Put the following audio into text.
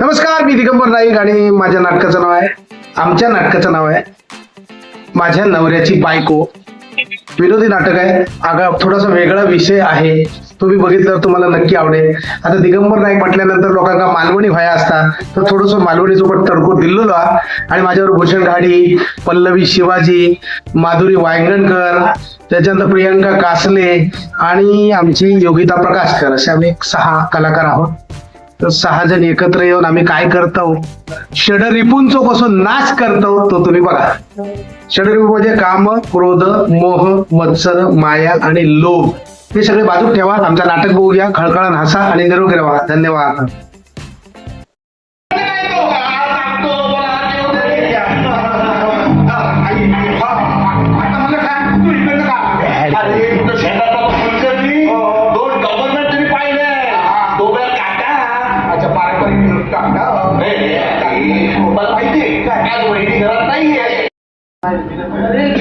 नमस्कार मी दिगंबर नाईक आणि माझ्या नाटकाचं नाव आहे आमच्या नाटकाचं नाव आहे माझ्या नवऱ्याची बायको. विनोदी नाटक आहे. अगं थोडासा वेगळा विषय आहे. तुम्ही बघितलं तुम्हाला नक्की आवडेल. आता दिगंबर नाईक म्हटल्यानंतर लोकांना मालवणी व्हाया असतात तर थोडस मालवणी सोबत तडको दिलेलो आणि माझ्यावर भूषण घाडी पल्लवी शिवाजी माधुरी वायंगणकर त्याच्यानंतर प्रियंका कासले आणि आमची योगिता प्रकाशकर असे आम्ही सहा कलाकार आहोत. तर सहा जण एकत्र येऊन आम्ही काय करतो? षडरिपूंचो कसो नाश करतो तो तुम्ही बघा. षडरिपू म्हणजे काम क्रोध मोह मत्सर माया आणि लोभ. हे सगळे बाजूक ठेवा आमचं नाटक बघूया खळखळण हसा आणि निरोगी राहा. धन्यवाद. काही नाही आज